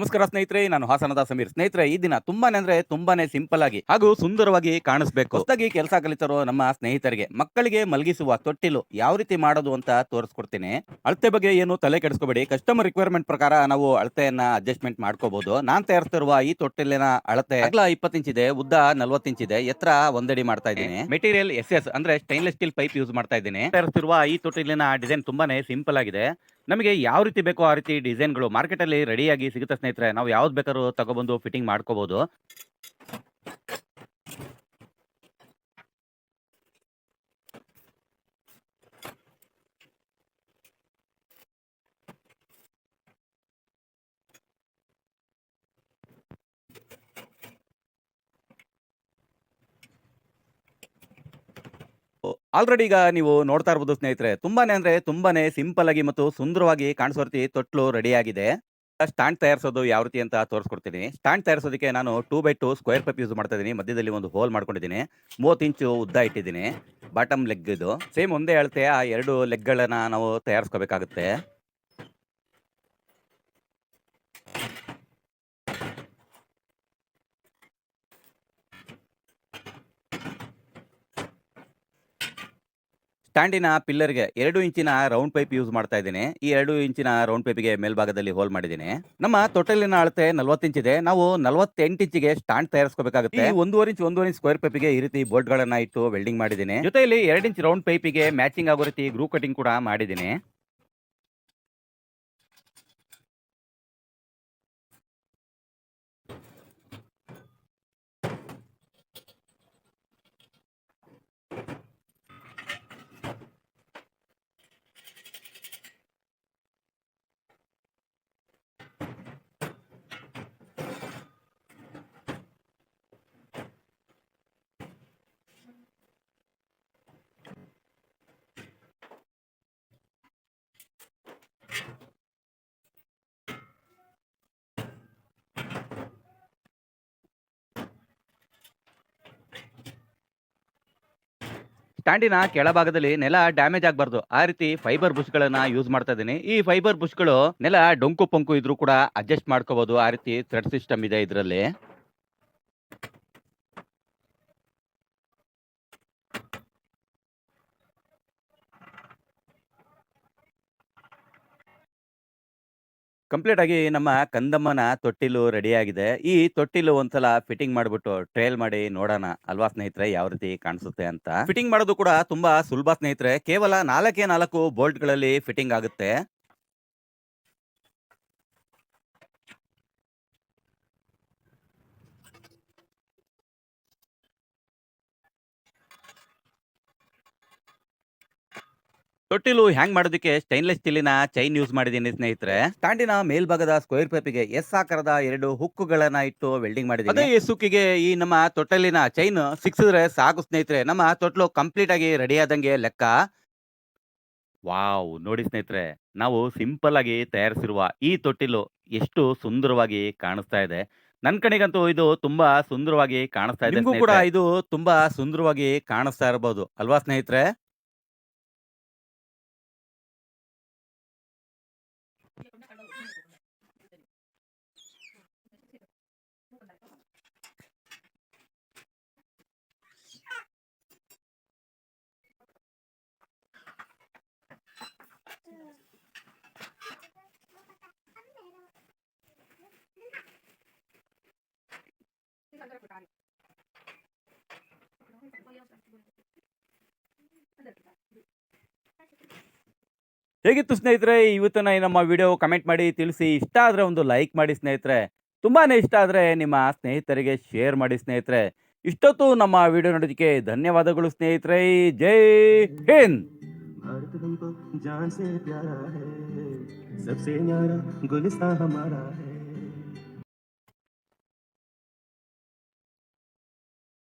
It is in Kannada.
ನಮಸ್ಕಾರ ಸ್ನೇಹಿತರೆ, ನಾನು ಹಾಸನದ ಸಮೀರ್. ಸ್ನೇಹಿತರೆ, ಈ ದಿನ ತುಂಬಾನೇ ಅಂದ್ರೆ ತುಂಬಾನೇ ಸಿಂಪಲ್ ಆಗಿ ಹಾಗೂ ಸುಂದರವಾಗಿ ಕಾಣಿಸ್ಬೇಕು. ಹೊಸದಾಗಿ ಕೆಲಸ ಕಲಿತರೋ ನಮ್ಮ ಸ್ನೇಹಿತರಿಗೆ, ಮಕ್ಕಳಿಗೆ ಮಲಗಿಸುವ ತೊಟ್ಟಿಲು ಯಾವ ರೀತಿ ಮಾಡೋದು ಅಂತ ತೋರಿಸ್ಕೊಡ್ತೀನಿ. ಅಳತೆ ಬಗ್ಗೆ ಏನು ತಲೆ ಕೆಡಿಸ್ಕೋಬೇಡಿ. ಕಸ್ಟಮರ್ ರಿಕ್ವೈರ್ಮೆಂಟ್ ಪ್ರಕಾರ ನಾವು ಅಳತೆಯನ್ನ ಅಡ್ಜಸ್ಟ್ಮೆಂಟ್ ಮಾಡ್ಕೋಬಹುದು ನಾನ್ ತಯಾರಿಸ್ತಿರುವ ಈ ತೊಟ್ಟಿಲಿನ ಅಳತೆ ಅಗಲ ಇಪ್ಪತ್ತು ಇಂಚ್ ಇದೆ, ಉದ್ದ ನಲ್ವತ್ತು ಇಂಚ್ ಇದೆ, ಎತ್ತರ ಒಂದಡಿ ಮಾಡ್ತಾ ಇದ್ದೀನಿ. ಮೆಟೀರಿಯಲ್ ಎಸ್ ಎಸ್ ಅಂದ್ರೆ ಸ್ಟೈನ್ಲೆಸ್ ಸ್ಟೀಲ್ ಪೈಪ್ ಯೂಸ್ ಮಾಡ್ತಾ ಇದ್ದೀನಿ. ತಯಾರಿಸ್ತಿರುವ ಈ ತೊಟ್ಟಿಲಿನ ಡಿಸೈನ್ ತುಂಬಾನೇ ಸಿಂಪಲ್ ಆಗಿದೆ. ನಮಗೆ ಯಾವ ರೀತಿ ಬೇಕೋ ಆ ರೀತಿ ಡಿಸೈನ್ಗಳು ಮಾರ್ಕೆಟಲ್ಲಿ ರೆಡಿಯಾಗಿ ಸಿಗುತ್ತೆ ಸ್ನೇಹಿತರೆ, ನಾವು ಯಾವ್ದು ಬೇಕಾದ್ರೂ ತಗೊಬಂದು ಫಿಟ್ಟಿಂಗ್ ಮಾಡ್ಕೋಬಹುದು ಆಲ್ರೆಡಿ ಈಗ ನೀವು ನೋಡ್ತಾ ಇರ್ಬೋದು ಸ್ನೇಹಿತರೆ, ತುಂಬಾನೇ ಅಂದ್ರೆ ತುಂಬಾನೇ ಸಿಂಪಲ್ ಆಗಿ ಮತ್ತು ಸುಂದರವಾಗಿ ಕಾಣಿಸೋ ರೀತಿ ತೊಟ್ಲು ರೆಡಿ ಆಗಿದೆ ಸ್ಟ್ಯಾಂಡ್ ತಯಾರಿಸೋದು ಯಾವ ರೀತಿ ಅಂತ ತೋರಿಸ್ಕೊಡ್ತೀನಿ. ಸ್ಟ್ಯಾಂಡ್ ತಯಾರಿಸೋದಕ್ಕೆ ನಾನು two by two square pipe use ಮಾಡ್ತಾ ಇದ್ದೀನಿ. ಮಧ್ಯದಲ್ಲಿ ಒಂದು ಹೋಲ್ ಮಾಡ್ಕೊಂಡಿದ್ದೀನಿ. ಮೂವತ್ತು ಇಂಚು ಉದ್ದ ಇಟ್ಟಿದ್ದೀನಿ. ಬಾಟಮ್ ಲೆಗ್ ಇದು. ಸೇಮ್ ಒಂದೇ ಅಳತೆ ಆ ಎರಡು ಲೆಗ್ಗಳನ್ನು ನಾವು ತಯಾರಿಸ್ಕೋಬೇಕಾಗುತ್ತೆ. ಸ್ಟ್ಯಾಂಡಿನ ಪಿಲ್ಲರ್ಗೆ ಎರಡು ಇಂಚಿನ ರೌಂಡ್ ಪೈಪ್ ಯೂಸ್ ಮಾಡ್ತಾ ಇದ್ದೀನಿ. ಈ ಎರಡು ಇಂಚಿನ ರೌಂಡ್ ಪೈಪ್ಗೆ ಮೇಲ್ಭಾಗದಲ್ಲಿ ಹೋಲ್ ಮಾಡಿದ್ದೀನಿ. ನಮ್ಮ ತೊಟ್ಟಲಿನ ಅಳತೆ ನಲ್ವತ್ತು ಇಂಚ್ ಇದೆ. ನಾವು ನಲ್ವತ್ತೆಂಟು ಇಂಚಿಗೆ ಸ್ಟ್ಯಾಂಡ್ ತಯಾರಿಸ್ಕೋಬೇಕಾಗುತ್ತೆ. ಒಂದೂವರೆ ಇಂಚ್, ಒಂದೂವರೆ ಸ್ಕ್ವೇರ್ ಪೈಪ್ಗೆ ಈ ರೀತಿ ಬೋರ್ಡ್ ಗಳನ್ನ ಇಟ್ಟು ವೆಲ್ಡಿಂಗ್ ಮಾಡಿದ್ದೀನಿ. ಜೊತೆಯಲ್ಲಿ ಎರಡು ಇಂಚ್ ರೌಂಡ್ ಪೈಪಿಗೆ ಮ್ಯಾಚಿಂಗ್ ಆಗೋ ರೀತಿ ಗ್ರೂ ಕಟಿಂಗ್ ಕೂಡ ಮಾಡಿದ್ದೀನಿ. ಸ್ಟ್ಯಾಂಡಿನ ಕೆಳಭಾಗದಲ್ಲಿ ನೆಲ ಡ್ಯಾಮೇಜ್ ಆಗಬಾರ್ದು. ಆ ರೀತಿ ಫೈಬರ್ ಬುಷ್ಗಳನ್ನ ಯೂಸ್ ಮಾಡ್ತಾ ಇದ್ದೀನಿ. ಈ ಫೈಬರ್ ಬುಷ್ಗಳು ನೆಲ ಡೊಂಕು ಪೊಂಕು ಇದ್ರೂ ಕೂಡ ಅಡ್ಜಸ್ಟ್ ಮಾಡ್ಕೋಬಹುದು ಆ ರೀತಿ ಥ್ರೆಡ್ ಸಿಸ್ಟಮ್ ಇದೆ ಇದರಲ್ಲಿ. ಕಂಪ್ಲೀಟ್ ಆಗಿ ನಮ್ಮ ಕಂದಮ್ಮನ ತೊಟ್ಟಿಲು ರೆಡಿ ಆಗಿದೆ ಈ ತೊಟ್ಟಿಲು ಒಂದ್ಸಲ ಫಿಟ್ಟಿಂಗ್ ಮಾಡ್ಬಿಟ್ಟು ಟ್ರಯಲ್ ಮಾಡಿ ನೋಡೋಣ. ಅಲ್ವಾ ಸ್ನೇಹಿತರೆ, ಯಾವ ರೀತಿ ಕಾಣಿಸುತ್ತೆ ಅಂತ. ಫಿಟ್ಟಿಂಗ್ ಮಾಡೋದು ಕೂಡ ತುಂಬಾ ಸುಲಭ ಸ್ನೇಹಿತರೆ. ಕೇವಲ ನಾಲ್ಕೇ ನಾಲ್ಕು ಬೋಲ್ಟ್ಗಳಲ್ಲಿ ಫಿಟ್ಟಿಂಗ್ ಆಗುತ್ತೆ. ತೊಟ್ಟಿಲು ಹ್ಯಾಂಗ್ ಮಾಡೋದಕ್ಕೆ ಸ್ಟೈನ್ಲೆಸ್ ಸ್ಟೀಲಿನ ಚೈನ್ ಯೂಸ್ ಮಾಡಿದ್ದೀನಿ ಸ್ನೇಹಿತರೆ. ಸ್ಟ್ಯಾಂಡಿನ ಮೇಲ್ಭಾಗದ ಸ್ಕ್ವೇರ್ ಪೇಪಿಗೆ ಎಸ್ ಆಕಾರದ ಎರಡು ಹುಕ್ಕುಗಳನ್ನ ಇಟ್ಟು ವೆಲ್ಡಿಂಗ್ ಮಾಡಿದ್ದೀನಿ. ಅದೇ ಸುಕ್ಕಿಗೆ ಈ ನಮ್ಮ ತೊಟ್ಟಲಿನ ಚೈನ್ ಸಿಕ್ಸಿದ್ರೆ ಸಾಕು ಸ್ನೇಹಿತರೆ. ನಮ್ಮ ತೊಟ್ಲು ಕಂಪ್ಲೀಟ್ ಆಗಿ ರೆಡಿ ಆದಂಗೆ ಲೆಕ್ಕ. ವಾವ್ ನೋಡಿ ಸ್ನೇಹಿತರೆ ನಾವು ಸಿಂಪಲ್ ಆಗಿ ತಯಾರಿಸಿರುವ ಈ ತೊಟ್ಟಿಲು ಎಷ್ಟು ಸುಂದರವಾಗಿ ಕಾಣಿಸ್ತಾ ಇದೆ. ನನ್ ಕಣಿಗಂತೂ ಇದು ತುಂಬಾ ಸುಂದರವಾಗಿ ಕಾಣಿಸ್ತಾ ಇದೆ ಕೂಡ ಇದು ತುಂಬಾ ಸುಂದರವಾಗಿ ಕಾಣಿಸ್ತಾ ಇರಬಹುದು ಅಲ್ವಾ ಸ್ನೇಹಿತರೆ? ಹೇಗಿತ್ತು ಸ್ನೇಹಿತರೆ ಇವತ್ತಿನ ಈ ನಮ್ಮ ವಿಡಿಯೋ ಕಮೆಂಟ್ ಮಾಡಿ ತಿಳಿಸಿ ಇಷ್ಟ ಆದರೆ ಒಂದು ಲೈಕ್ ಮಾಡಿ ಸ್ನೇಹಿತರೆ ತುಂಬಾ ಇಷ್ಟ ಆದರೆ ನಿಮ್ಮ ಸ್ನೇಹಿತರಿಗೆ ಶೇರ್ ಮಾಡಿ ಸ್ನೇಹಿತರೆ ಇಷ್ಟೊತ್ತು ನಮ್ಮ ವಿಡಿಯೋ ನೋಡೋದಕ್ಕೆ ಧನ್ಯವಾದಗಳು ಸ್ನೇಹಿತರೆ ಜೈ ಹಿಂದ್ भारत हमको जान से प्यारा है सबसे न्यारा गुलिस्तान हमारा है